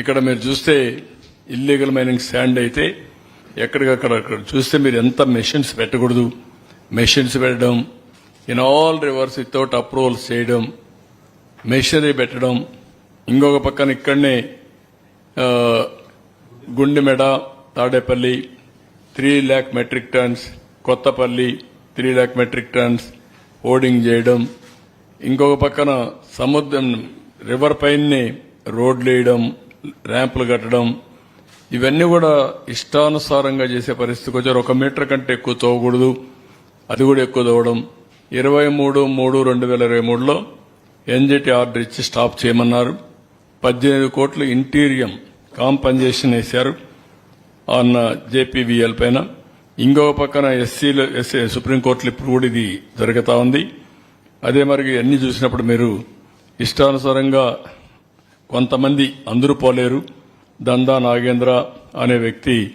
ఇక్కడ మీరు చూస్తే ఇల్లీగల్ మైనింగ్ శాండ్ అయితే ఎక్కడికక్కడ చూస్తే మీరు ఎంత మెషిన్స్ పెట్టకూడదు. మెషిన్స్ పెట్టడం in all rivers without approvals చేయడం మెషినరీ పెట్టడం. ఇంకొక పక్కన ఇక్కడనే Gundemeda Tadepalli three lakh metric tons Kothapalli three lakh metric tons ఓడింగ్ చేయడం. ఇంకొక పక్కన సముద్రం రివర్ పైనే రోడ్లు వేయడం ర్యాంపులు కట్టడం ఇవన్నీ కూడా ఇష్టానుసారంగా చేసే పరిస్థితికి వచ్చారు. ఒక మీటర్ కంటే ఎక్కువ తోవకూడదు. అది కూడా ఎక్కువ తోవడం. ఇరవై మూడు మూడు రెండు వేల ఇరవై మూడులో ఎన్జిటి ఆర్డర్ ఇచ్చి స్టాప్ చేయమన్నారు. పద్దెనిమిది కోట్లు ఇంటీరియం కాంపన్సేషన్ వేశారు అన్న జేపీవీఎల్ పైన. ఇంకొక పక్కన ఎస్సీలు ఎస్సీ సుప్రీంకోర్టులు ఇప్పుడు కూడా ఇది జరుగుతూ ఉంది. అదే మరి అన్ని చూసినప్పుడు మీరు ఇష్టానుసారంగా కొంతమంది అందరూ పోలేరు. దందా నాగేంద్ర అనే వ్యక్తి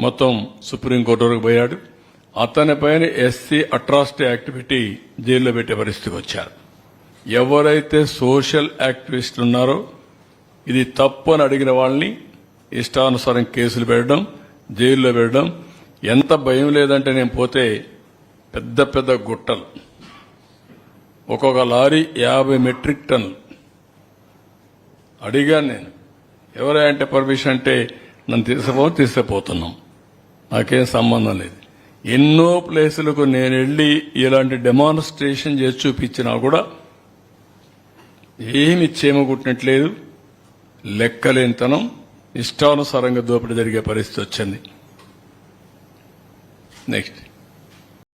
మొత్తం సుప్రీంకోర్టు వరకు పోయాడు. అతని పైన ఎస్సీ అట్రాసిటీ యాక్టివిటీ జైల్లో పెట్టే పరిస్థితికి వచ్చారు. ఎవరైతే సోషల్ యాక్టివిస్టులు ఉన్నారో ఇది తప్పు అని అడిగిన వాళ్ళని ఇష్టానుసారం కేసులు పెట్టడం జైల్లో పెట్టడం ఎంత భయం లేదంటే నేను పోతే పెద్ద పెద్ద గుట్టలు. ఒక్కొక్క లారీ యాభై మెట్రిక్ టన్నులు. అడిగాను నేను ఎవరే అంటే పర్మిషన్ అంటే నన్ను తీసుకుపో తీసుకుపోతున్నాం. నాకేం సంబంధం లేదు. ఎన్నో ప్లేసులకు నేను వెళ్ళి ఇలాంటి డెమాన్స్ట్రేషన్ చేసి చూపించినా కూడా ఏమి చేమగుట్టినట్లేదు. లెక్కలేనితనం ఇష్టానుసారంగా దోపిడీ జరిగే పరిస్థితి వచ్చింది. నెక్స్ట్